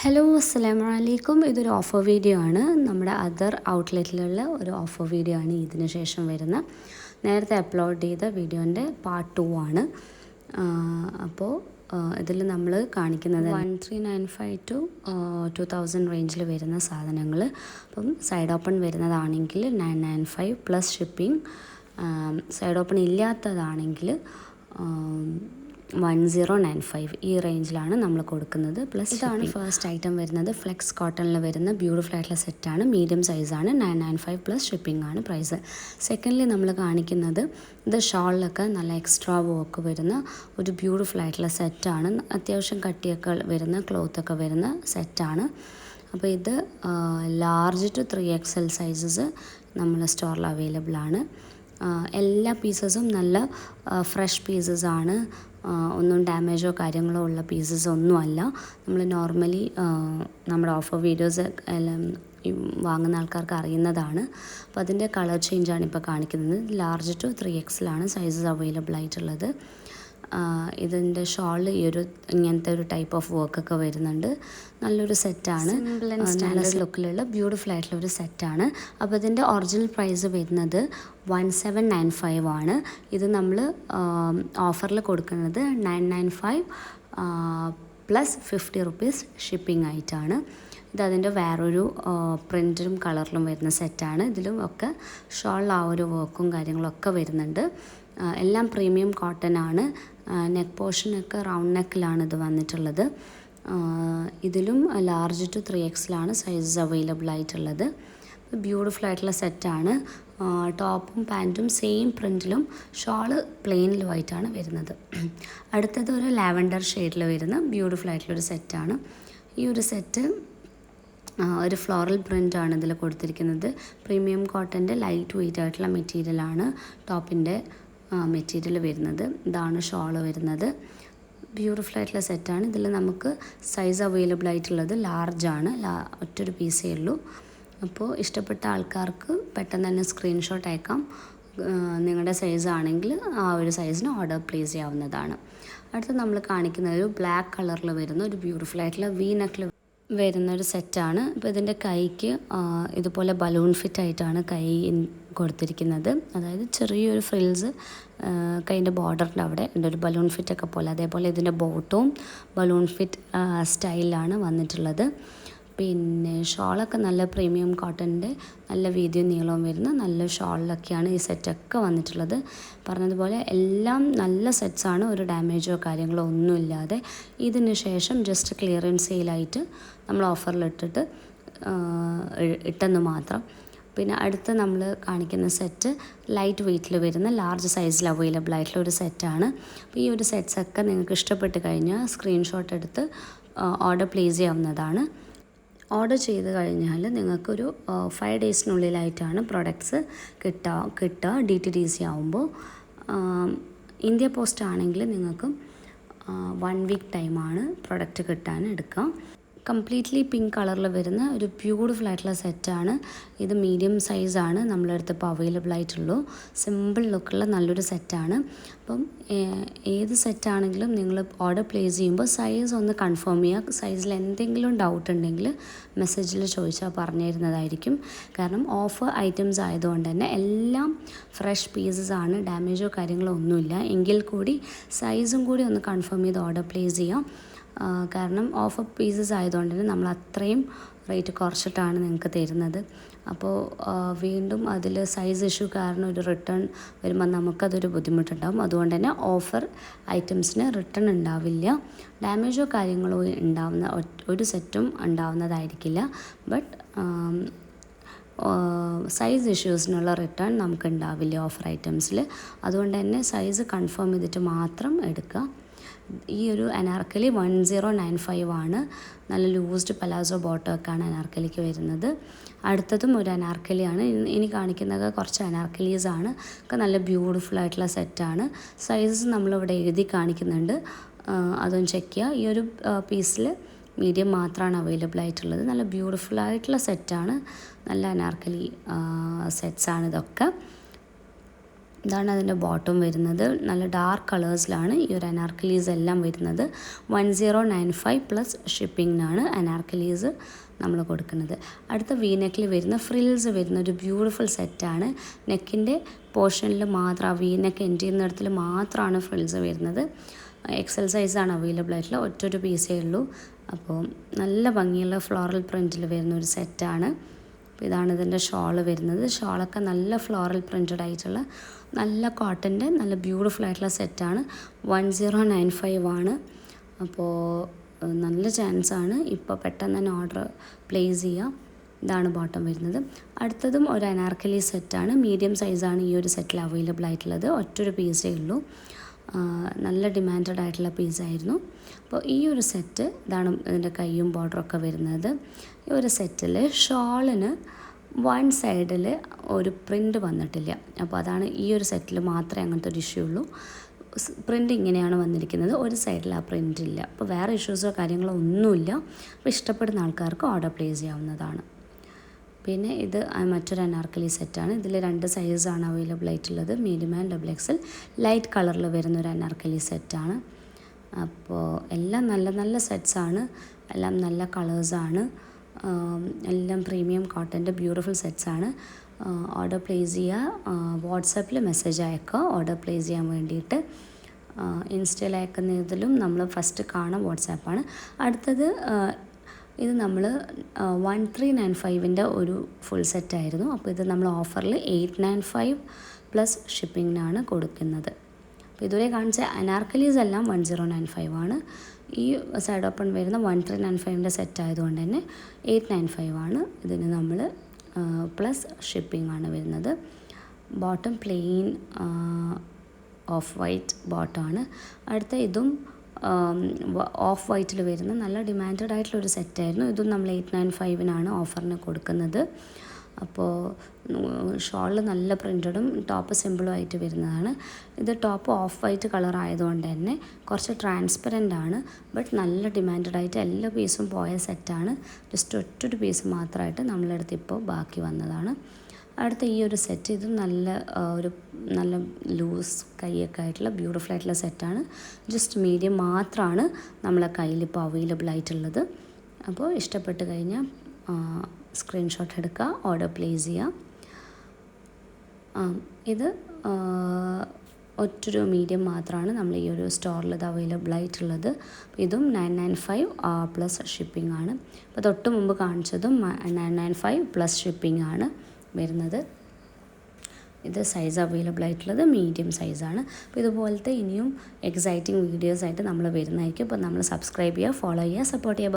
Hello അസ്സലാമു അലൈക്കും ഇതൊരു ഓഫർ വീഡിയോ ആണ്. നമ്മുടെ അതർ ഔട്ട്ലെറ്റിലുള്ള ഒരു ഓഫർ വീഡിയോ ആണ് ഇതിന് ശേഷം വരുന്ന നേരത്തെ അപ്ലോഡ് ചെയ്ത വീഡിയോന്റെ പാർട്ട് ടു ആണ്. അപ്പോൾ ഇതിൽ നമ്മൾ കാണിക്കുന്നത് one three nine five to two thousand റേഞ്ചിൽ വരുന്ന സാധനങ്ങൾ അപ്പം side open വരുന്നതാണെങ്കിൽ nine nine five plus shipping side open ഇല്ലാത്തതാണെങ്കിൽ one zero nine five ഈ റേഞ്ചിലാണ് നമ്മൾ കൊടുക്കുന്നത്. പ്ലസ് ഇതാണ് ഫസ്റ്റ് ഐറ്റം വരുന്നത്. ഫ്ലെക്സ് കോട്ടണിൽ വരുന്ന ബ്യൂട്ടിഫുൾ ആയിട്ടുള്ള സെറ്റാണ് മീഡിയം സൈസാണ് nine nine five plus shipping ആണ് പ്രൈസ് സെക്കൻഡ്ലി നമ്മൾ കാണിക്കുന്നത് ഇത് ഷോളിലൊക്കെ നല്ല എക്സ്ട്രാ വർക്ക് വരുന്ന ഒരു ബ്യൂട്ടിഫുൾ ആയിട്ടുള്ള സെറ്റാണ് അത്യാവശ്യം കട്ടിയൊക്കെ വരുന്ന ക്ലോത്തൊക്കെ വരുന്ന സെറ്റാണ് അപ്പോൾ ഇത് large to three X L sizes നമ്മുടെ സ്റ്റോറിൽ അവൈലബിൾ ആണ്. എല്ലാ പീസസും നല്ല ഫ്രഷ് പീസസ് ആണ്. ഒന്നും ഡാമേജോ കാര്യങ്ങളോ ഉള്ള പീസസ് ഒന്നുമല്ല നമ്മൾ നോർമലി നമ്മുടെ ഓഫർ വീഡിയോസ് എല്ലാം വാങ്ങുന്ന ആൾക്കാർക്ക് അറിയുന്നതാണ്. അപ്പോൾ അതിന്റെ കളർ ചേഞ്ചാണ് ഇപ്പോൾ കാണിക്കുന്നത്. ലാർജ് ടു ത്രീ എക്സിലാണ് സൈസസ് അവൈലബിൾ ആയിട്ടുള്ളത്. ഇതിന്റെ ഷോൾ ഈ ഒരു ഇങ്ങനത്തെ ഒരു ടൈപ്പ് ഓഫ് വർക്കൊക്കെ വരുന്നുണ്ട്. നല്ലൊരു സെറ്റാണ് സ്റ്റാൻഡേർഡ് ലുക്കിലുള്ള ബ്യൂട്ടിഫുൾ ആയിട്ടുള്ള ഒരു സെറ്റാണ് അപ്പോൾ ഇതിന്റെ ഒറിജിനൽ പ്രൈസ് വരുന്നത് വൺ സെവൻ നയൻ ഫൈവ് ആണ്. ഇത് നമ്മൾ ഓഫറിൽ കൊടുക്കുന്നത് nine nine five plus fifty rupees shipping ആയിട്ടാണ് ഇത് അതിന്റെ വേറൊരു പ്രിന്റിലും കളറിലും വരുന്ന സെറ്റാണ് ഇതിലും ഒക്കെ ഷോളിൽ ആ ഒരു വർക്കും കാര്യങ്ങളൊക്കെ വരുന്നുണ്ട്. എല്ലാം പ്രീമിയം കോട്ടൺ ആണ്. നെക്ക് പോർഷനൊക്കെ റൗണ്ട് നെക്കിലാണ് ഇത് വന്നിട്ടുള്ളത്. ഇതിലും ലാർജ് ടു ത്രീ എക്സിലാണ് സൈസസ് അവൈലബിൾ ആയിട്ടുള്ളത്. ബ്യൂട്ടിഫുൾ ആയിട്ടുള്ള സെറ്റാണ് ടോപ്പും പാന്റും സെയിം പ്രിന്റിലും ഷോൾ പ്ലെയിനിലും ആയിട്ടാണ് വരുന്നത്. അടുത്തത് ഒരു ലാവൻഡർ ഷെയ്ഡിൽ വരുന്ന ബ്യൂട്ടിഫുൾ ആയിട്ടുള്ളൊരു സെറ്റാണ് ഈ ഒരു സെറ്റ് ഒരു ഫ്ലോറൽ പ്രിന്റാണ് ഇതിൽ കൊടുത്തിരിക്കുന്നത്. പ്രീമിയം കോട്ടന്റെ ലൈറ്റ് വെയിറ്റ് ആയിട്ടുള്ള മെറ്റീരിയലാണ് ടോപ്പിന്റെ മെറ്റീരിയൽ വരുന്നത്. ഇതാണ് ഷോൾ വരുന്നത്. ബ്യൂട്ടിഫുൾ ആയിട്ടുള്ള സെറ്റാണ് ഇതിൽ നമുക്ക് സൈസ് അവൈലബിൾ ആയിട്ടുള്ളത് ലാർജാണ് ലാ ഒറ്റൊരു പീസേ ഉള്ളൂ. അപ്പോൾ ഇഷ്ടപ്പെട്ട ആൾക്കാർക്ക് പെട്ടെന്ന് തന്നെ സ്ക്രീൻഷോട്ട് അയക്കാം. നിങ്ങളുടെ സൈസ് ആണെങ്കിൽ ആ ഒരു സൈസിന് ഓർഡർ പ്ലേസ് ചെയ്യാവുന്നതാണ്. അടുത്ത് നമ്മൾ കാണിക്കുന്ന ഒരു ബ്ലാക്ക് കളറിൽ വരുന്ന ഒരു ബ്യൂട്ടിഫുൾ ആയിട്ടുള്ള വി വരുന്ന ഒരു സെറ്റാണ്. അപ്പോൾ ഇതിന്റെ കൈക്ക് ഇതുപോലെ ബലൂൺ ഫിറ്റ് ആയിട്ടാണ് കൈ കൊടുത്തിരിക്കുന്നത്. അതായത് ചെറിയൊരു ഫ്രിൽസ് കൈന്റെ ബോർഡറിന്റെ അവിടെ. ഉണ്ട് ഒരു ബലൂൺ ഫിറ്റൊക്കെ പോലെ. അതേപോലെ ഇതിന്റെ ബോട്ടവും ബലൂൺ ഫിറ്റ് സ്റ്റൈലിലാണ് വന്നിട്ടുള്ളത്. പിന്നെ ഷോളൊക്കെ നല്ല പ്രീമിയം കോട്ടന്റെ നല്ല വീതിയും നീളവും വരുന്ന നല്ല ഷോളിലൊക്കെയാണ് ഈ സെറ്റൊക്കെ വന്നിട്ടുള്ളത്. പറഞ്ഞതുപോലെ എല്ലാം നല്ല സെറ്റ്സാണ് ഒരു ഡാമേജോ കാര്യങ്ങളോ ഒന്നുമില്ലാതെ. ഇതിന് ശേഷം ജസ്റ്റ് ക്ലിയറൻസ് സെയിലായിട്ട് നമ്മൾ ഓഫറിലിട്ടിട്ട് ഇട്ടെന്ന് മാത്രം. പിന്നെ അടുത്ത് നമ്മൾ കാണിക്കുന്ന സെറ്റ് ലൈറ്റ് വെയ്റ്റിൽ വരുന്ന ലാർജ് സൈസിൽ അവൈലബിൾ ആയിട്ടുള്ള ഒരു സെറ്റാണ്. അപ്പോൾ ഈ ഒരു സെറ്റ്സൊക്കെ നിങ്ങൾക്ക് ഇഷ്ടപ്പെട്ട് കഴിഞ്ഞാൽ സ്ക്രീൻഷോട്ട് എടുത്ത് ഓർഡർ പ്ലേസ് ചെയ്യാവുന്നതാണ്. ഓർഡർ ചെയ്ത് കഴിഞ്ഞാൽ നിങ്ങൾക്കൊരു ഫൈവ് ഡേയ്സിനുള്ളിലായിട്ടാണ് പ്രൊഡക്ട്സ് കിട്ടുക കിട്ടുക ഡി ടി ഡി സി ആവുമ്പോൾ. ഇന്ത്യ പോസ്റ്റ് ആണെങ്കിൽ നിങ്ങൾക്ക് വൺ വീക്ക് ടൈമാണ് പ്രൊഡക്റ്റ് കിട്ടാൻ എടുക്കുക. കംപ്ലീറ്റ്ലി പിങ്ക് കളറിൽ വരുന്ന ഒരു ബ്യൂട്ടിഫുൾ ആയിട്ടുള്ള സെറ്റാണ്. ഇത് മീഡിയം സൈസാണ് നമ്മളെടുത്ത് ഇപ്പോൾ അവൈലബിൾ ആയിട്ടുള്ളൂ. സിമ്പിൾ ലുക്കുള്ള നല്ലൊരു സെറ്റാണ്. അപ്പം ഏത് സെറ്റാണെങ്കിലും നിങ്ങൾ ഓർഡർ പ്ലേസ് ചെയ്യുമ്പോൾ സൈസ് ഒന്ന് കൺഫേം ചെയ്യുക സൈസിൽ എന്തെങ്കിലും ഡൗട്ട് ഉണ്ടെങ്കിൽ മെസ്സേജിൽ ചോദിച്ചാൽ പറഞ്ഞു തരുന്നതായിരിക്കും കാരണം ഓഫർ ഐറ്റംസ് ആയതുകൊണ്ട് തന്നെ എല്ലാം ഫ്രഷ് പീസസ് ആണ്. ഡാമേജോ കാര്യങ്ങളോ ഒന്നുമില്ല. എങ്കിൽ കൂടി സൈസും കൂടി ഒന്ന് കൺഫേം ചെയ്ത് ഓർഡർ പ്ലേസ് ചെയ്യാം. കാരണം ഓഫർ പീസസ് ആയതുകൊണ്ട് തന്നെ നമ്മൾ അത്രയും റേറ്റ് കുറച്ചിട്ടാണ് നിങ്ങൾക്ക് തരുന്നത്. അപ്പോൾ വീണ്ടും അതിൽ സൈസ് ഇഷ്യൂ കാരണം ഒരു റിട്ടേൺ വരുമ്പോൾ നമുക്കതൊരു ബുദ്ധിമുട്ടുണ്ടാകും അതുകൊണ്ട് തന്നെ ഓഫർ ഐറ്റംസിന് റിട്ടേൺ ഉണ്ടാവില്ല. ഡാമേജോ കാര്യങ്ങളോ ഉണ്ടാവുന്ന ഒരു സെറ്റും ഉണ്ടാവുന്നതായിരിക്കില്ല. ബട്ട് സൈസ് ഇഷ്യൂസിനുള്ള റിട്ടേൺ നമുക്ക് ഉണ്ടാവില്ല ഓഫർ ഐറ്റംസിൽ അതുകൊണ്ട് തന്നെ സൈസ് കൺഫേം ചെയ്തിട്ട് മാത്രം എടുക്കുക. ഈ ഒരു anarkali one zero nine five ആണ്. നല്ല ലൂസ്ഡ് പലാസോ ബോട്ടമൊക്കെയാണ് അനാർക്കലിക്ക് വരുന്നത്. അടുത്തതും ഒരു അനാർക്കലിയാണ്. ഇനി കാണിക്കുന്നത് കുറച്ച് അനാർക്കലീസ് ആണ്. ഒക്കെ നല്ല ബ്യൂട്ടിഫുൾ ആയിട്ടുള്ള സെറ്റാണ് സൈസസ് നമ്മളിവിടെ എഴുതി കാണിക്കുന്നുണ്ട്. അതൊന്ന് ചെക്ക് ചെയ്യുക ഈ ഒരു പീസിൽ മീഡിയം മാത്രമാണ് അവൈലബിൾ ആയിട്ടുള്ളത്. നല്ല ബ്യൂട്ടിഫുൾ ആയിട്ടുള്ള സെറ്റാണ് നല്ല അനാർക്കലി സെറ്റ്സാണ് ഇതൊക്കെ. ഇതാണ് അതിന്റെ ബോട്ടം വരുന്നത്. നല്ല ഡാർക്ക് കളേഴ്സിലാണ് ഈ ഒരു അനാർക്കലീസ് എല്ലാം വരുന്നത്. One zero nine five plus ഷിപ്പിങ്ങിനാണ് anarkalis നമ്മൾ കൊടുക്കുന്നത്. അടുത്ത വീനെക്കിൽ വരുന്ന ഫ്രിൽസ് വരുന്ന ഒരു ബ്യൂട്ടിഫുൾ സെറ്റാണ് നെക്കിന്റെ പോർഷനിൽ മാത്രം ആ വീനെക്ക് എൻഡ് ചെയ്യുന്നിടത്തിൽ മാത്രമാണ് ഫ്രിൽസ് വരുന്നത്. എക്സൽ സൈസാണ് അവൈലബിൾ ആയിട്ടുള്ള ഒറ്റൊരു പീസേ ഉള്ളൂ. അപ്പോൾ നല്ല ഭംഗിയുള്ള ഫ്ലോറൽ പ്രിന്റിൽ വരുന്ന ഒരു സെറ്റാണ് അപ്പോൾ ഇതാണ് ഇതിന്റെ ഷോൾ വരുന്നത്. ഷോളൊക്കെ നല്ല ഫ്ലോറൽ പ്രിന്റഡ് ആയിട്ടുള്ള നല്ല കോട്ടന്റെ നല്ല ബ്യൂട്ടിഫുൾ ആയിട്ടുള്ള സെറ്റാണ് വൺ സീറോ നയൻ ഫൈവ് ആണ്. അപ്പോൾ നല്ല ചാൻസ് ആണ്. ഇപ്പോൾ പെട്ടെന്ന് തന്നെ ഓർഡർ പ്ലേസ് ചെയ്യാം. ഇതാണ് ബോട്ടം വരുന്നത്. അടുത്തതും ഒരു അനാർക്കലി സെറ്റാണ് മീഡിയം സൈസാണ് ഈ ഒരു സെറ്റിൽ അവൈലബിൾ ആയിട്ടുള്ളത്. ഒറ്റൊരു പീസേ ഉള്ളൂ. നല്ല ഡിമാൻഡഡ് ആയിട്ടുള്ള പീസ് ആയിരുന്നു. അപ്പോൾ ഈ ഒരു സെറ്റ് ഇതാണ് ഇതിന്റെ കൈയും ബോർഡറൊക്കെ വരുന്നത്. ഈ ഒരു സെറ്റിൽ ഷോളിന് വൺ സൈഡിൽ ഒരു പ്രിന്റ് വന്നിട്ടില്ല. അപ്പോൾ അതാണ് ഈ ഒരു സെറ്റിൽ മാത്രമേ അങ്ങനത്തെ ഒരു ഇഷ്യൂ ഉള്ളൂ. പ്രിന്റ് ഇങ്ങനെയാണ് വന്നിരിക്കുന്നത്. ഒരു സൈഡിൽ ആ പ്രിന്റ് ഇല്ല. അപ്പോൾ വേറെ ഇഷ്യൂസോ കാര്യങ്ങളോ ഒന്നുമില്ല. അപ്പോൾ ഇഷ്ടപ്പെടുന്ന ആൾക്കാർക്ക് ഓർഡർ പ്ലേസ് ചെയ്യാവുന്നതാണ്. പിന്നെ ഇത് മറ്റൊരു അനാർക്കലി സെറ്റാണ്. ഇതിൽ രണ്ട് സൈസാണ് അവൈലബിൾ ആയിട്ടുള്ളത്. Medium and double XL. Light കളറിൽ വരുന്ന ഒരു അനാർക്കലി സെറ്റാണ്. അപ്പോൾ എല്ലാം നല്ല നല്ല സെറ്റ്സാണ്. എല്ലാം നല്ല കളേഴ്സാണ്. എല്ലാം പ്രീമിയം കോട്ടന്റെ ബ്യൂട്ടിഫുൾ സെറ്റ്സാണ്. ഓർഡർ പ്ലേസ് ചെയ്യുക വാട്സാപ്പിൽ മെസ്സേജ് അയക്കുക. ഓർഡർ പ്ലേസ് ചെയ്യാൻ വേണ്ടിയിട്ട് ഇൻസ്റ്റയിൽ അയക്കുന്നതിലും നമ്മൾ ഫസ്റ്റ് കാണാം വാട്സാപ്പാണ്. അടുത്തത് ഇത് നമ്മൾ വൺ ത്രീ നയൻ ഫൈവിന്റെ ഒരു ഫുൾ സെറ്റായിരുന്നു അപ്പോൾ ഇത് നമ്മൾ ഓഫറിൽ എയ്റ്റ് നയൻ ഫൈവ് പ്ലസ് ഷിപ്പിങ്ങിനാണ് കൊടുക്കുന്നത്. അപ്പോൾ ഇതുവരെ കാണിച്ച അനാർക്കലീസ് എല്ലാം വൺ സീറോ നയൻ ഫൈവ് ആണ്. ഈ സൈഡ് ഓപ്പൺ വരുന്ന വൺ ത്രീ നയൻ ഫൈവിന്റെ സെറ്റ് ആയതുകൊണ്ട് തന്നെ എയ്റ്റ് നയൻ ഫൈവ് ആണ് ഇതിന് നമ്മൾ പ്ലസ് ഷിപ്പിംഗ് ആണ് വരുന്നത്. ബോട്ടം പ്ലെയിൻ ഓഫ് വൈറ്റ് ബോട്ടമാണ് അടുത്ത ഇതും ഓഫ് വൈറ്റിൽ വരുന്ന നല്ല ഡിമാൻഡഡ് ഒരു സെറ്റായിരുന്നു ഇതും നമ്മൾ എയ്റ്റ് നയൻ ഫൈവിനാണ് ഓഫറിന് കൊടുക്കുന്നത്. അപ്പോൾ ഷോളിൽ നല്ല പ്രിന്റഡും ടോപ്പ് സിമ്പിളും ആയിട്ട് വരുന്നതാണ്. ഇത് ടോപ്പ് ഓഫ് വൈറ്റ് കളർ ആയതുകൊണ്ട് തന്നെ കുറച്ച് ട്രാൻസ്പെറന്റ് ആണ്. ബട്ട് നല്ല ഡിമാൻഡഡ് ആയിട്ട് എല്ലാ പീസും പോയ സെറ്റാണ് ജസ്റ്റ് ഒറ്റൊരു പീസ് മാത്രമായിട്ട് നമ്മളെടുത്ത് ഇപ്പോൾ ബാക്കി വന്നതാണ്. അടുത്ത ഈ ഒരു സെറ്റ് ഇത് നല്ല ഒരു നല്ല ലൂസ് കൈയൊക്കെ ആയിട്ടുള്ള ബ്യൂട്ടിഫുൾ ആയിട്ടുള്ള സെറ്റാണ് ജസ്റ്റ് മീഡിയം മാത്രമാണ് നമ്മളെ കയ്യിൽ ഇപ്പോൾ അവൈലബിൾ ആയിട്ടുള്ളത്. അപ്പോൾ ഇഷ്ടപ്പെട്ട് കഴിഞ്ഞാൽ സ്ക്രീൻഷോട്ട് എടുക്കുക ഓർഡർ പ്ലേസ് ചെയ്യുക ഇത് ഒറ്റൊരു മീഡിയം മാത്രമാണ് നമ്മൾ ഈ ഒരു സ്റ്റോറിൽ ഇത് അവൈലബിൾ ആയിട്ടുള്ളത്. ഇതും nine nine five plus shipping ആണ്. അപ്പോൾ തൊട്ട് മുമ്പ് കാണിച്ചതും nine nine five plus shipping ആണ്. വരുന്നത്. ഇത് സൈസ് അവൈലബിൾ ആയിട്ടുള്ളത് മീഡിയം സൈസാണ് അപ്പോൾ ഇതുപോലത്തെ ഇനിയും എക്സൈറ്റിംഗ് വീഡിയോസ് ആയിട്ട് നമ്മൾ വരുന്നതായിരിക്കും. അപ്പോൾ നമ്മൾ സബ്സ്ക്രൈബ് ചെയ്യുക ഫോളോ ചെയ്യുക സപ്പോർട്ട് ചെയ്യുക.